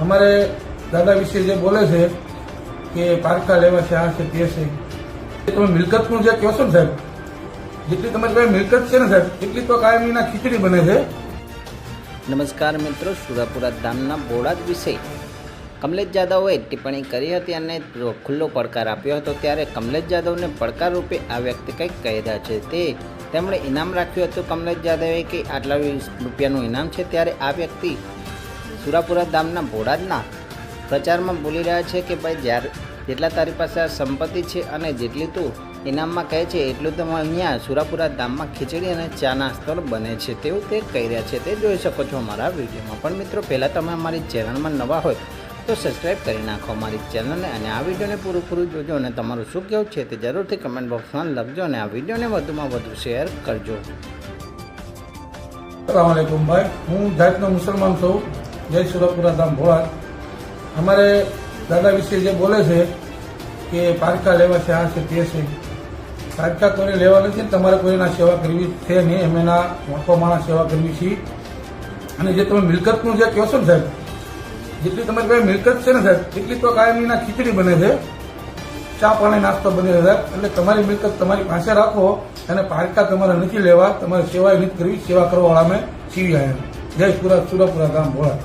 અમારે દાદા વિશે જે બોલે છે કે પારકા લેવા છે, આ છે, તે છે. તમે મિલકતનું જે કહો છો ને સાહેબ, જેટલી તમારી પાસે મિલકત છે ને સાહેબ, એટલી તો કાયમીના ખીચડી બને છે. નમસ્કાર મિત્રો, સુરાપુરા ધામના બોડાદ વિશે. કમલેશ જાદવે ટિપ્પણી કરી હતી અને ખુલ્લો પડકાર આપ્યો હતો ત્યારે કમલેશ જાદવને પડકાર રૂપે આ વ્યક્તિ કંઈક કહી છે. તે તેમણે ઇનામ રાખ્યું હતું. કમલેશ જાદવે કે આટલા રૂપિયાનું ઇનામ છે ત્યારે આ વ્યક્તિ સુરાપુરા ધામના ભોળાજના પ્રચારમાં બોલી રહ્યા છે કે ભાઈ જ્યારે જેટલા તારી પાસે આ સંપત્તિ છે અને જેટલી તું ઇનામમાં કહે છે, એટલું તો અહીંયા સુરાપુરા ધામમાં ખીચડી અને ચા નાસ્તો બને છે. તેવું તે કહી રહ્યા છે. તે જોઈ શકો છો અમારા વિડીયોમાં. પણ મિત્રો, પહેલાં તમે અમારી ચેનલમાં નવા હોય તો સબસ્ક્રાઈબ કરી નાખો અમારી ચેનલને અને આ વિડીયોને પૂરું પૂરું જોજો અને તમારું શું કહેવું છે તે જરૂરથી કમેન્ટ બોક્સમાં લખજો અને આ વિડીયોને વધુમાં વધુ શેર કરજો. સલામ આલેકુમ ભાઈ. હું જાતનો મુસલમાન છું. જય સુરપુરા ધામ ભોળા અમારે દાદા વિશે જે બોલે છે કે પારકા લેવા છે આ છે તે છે. પારકા કોઈને લેવા નથી, તમારે કોઈના સેવા કરવી છે નહીં, અમે એના મોટો માણસ સેવા કરવી છે અને જે તમે મિલકતનું જે કહો છો ને સાહેબ, જેટલી તમારી પાસે મિલકત છે ને સાહેબ, એટલી તો કાયમીના ખીચડી બને છે. ચા પાણી નાસ્તો બને છે સાહેબ, એટલે તમારી મિલકત તમારી પાસે રાખો અને પારકા તમારે નથી લેવા, તમારે સેવા નથી કરવી, સેવા કરવાવાળા અમે છીએ આવ્યા જય સુરત સુરપુરા ગામ ભોળા